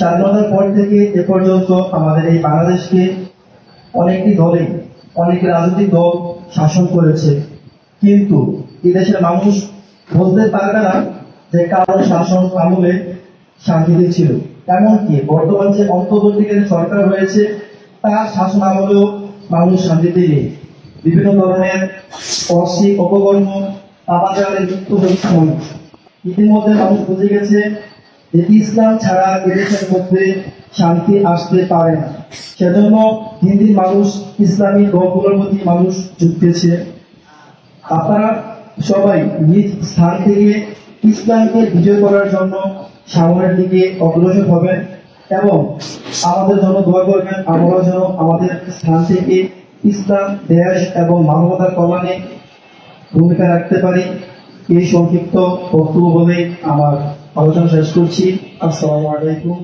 স্বাধীনতার পর থেকে এ পর্যন্ত আমাদের এই বাংলাদেশকে অনেকটি দলে, অনেক রাজনৈতিক দল শাসন করেছে। কিন্তু এই দেশের মানুষ বলতে পারবে না যে কারও শাসন আমলে শান্তিতে ছিল। এমনকি বর্তমান যে অন্তর্বর্তীকালীন সরকার রয়েছে, তার শাসন আমলেও মানুষ শান্তিতে নেই। বিভিন্ন ধরনের অসিক অপকর্ম পাপাচারের মৃত্যু হয়েছে মানুষ। ইতিমধ্যে মানুষ বুঝে গেছে যে ইসলাম ছাড়া এদেশের মধ্যে শান্তি আসতে পারে না। সেজন্য হিন্দির মানুষ, ইসলামী দলগুলোর প্রতি মানুষ ঝুঁকতেছে আপনারা সবাই নিজ স্থান থেকে ইসলামকে বিজয় করার জন্য সামনের দিকে অগ্রসর হবেন এবং আমাদের জন্য দোয়া করবেন আমরা যেন আমাদের স্থান থেকে ইসলাম, দেশ এবং মানবতার কল্যাণে ভূমিকা রাখতে পারি। এই সংক্ষিপ্ত বক্তব্য বলে আমার আলোচনা শেষ করছি আসসালামু আলাইকুম।